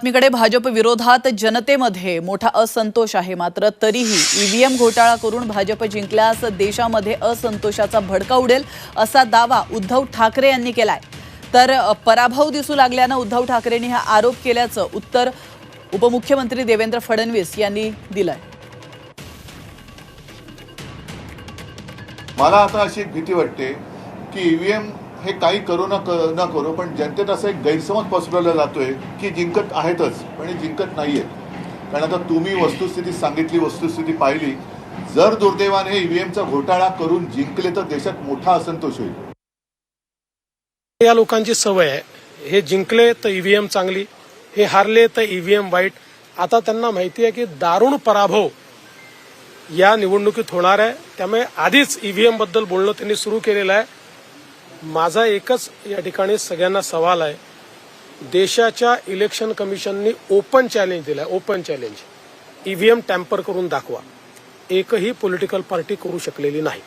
बातमीकडे भाजप विरोधात जनतेमध्ये मोठा असंतोष आहे. मात्र तरीही ईव्हीएम घोटाळा करून भाजप जिंकल्यास देशामध्ये असंतोषाचा भडका उडेल असा दावा उद्धव ठाकरे यांनी केलाय. तर पराभव दिसू लागल्यानं उद्धव ठाकरेंनी हा आरोप केल्याचं उत्तर उपमुख्यमंत्री देवेंद्र फडणवीस यांनी दिलंय. मला आता अशी भीती वाटते की ईव्हीएम हे काही करू न क- न करू पण जनतेत असा एक गैरसमज पसरवला जातोय की जिंकत आहेतच पण हे जिंकत नाहीयेत कारण आता तुम्ही वस्तुस्थिती सांगितली वस्तुस्थिती पाहिली. जर दुर्दैवाने हे ईव्हीएमचा घोटाळा करून जिंकले तर देशात मोठा असंतोष होईल. या लोकांची सवय आहे. हे जिंकले तर ईव्हीएम चांगली हे हारले तर ईव्हीएम वाईट. आता त्यांना माहिती आहे की दारुण पराभव या निवडणुकीत होणार आहे. त्यामुळे आधीच ईव्हीएमबद्दल बोलणं त्यांनी सुरू केलेलं आहे. माझा एकच या ठिकाणी सगळ्यांना सवाल आहे. देशाच्या इलेक्शन कमिशननी ओपन चॅलेंज दिलाय ओपन चॅलेंज ईव्हीएम टॅम्पर करून दाखवा. एकही पॉलिटिकल पार्टी करू शकलेली नाही.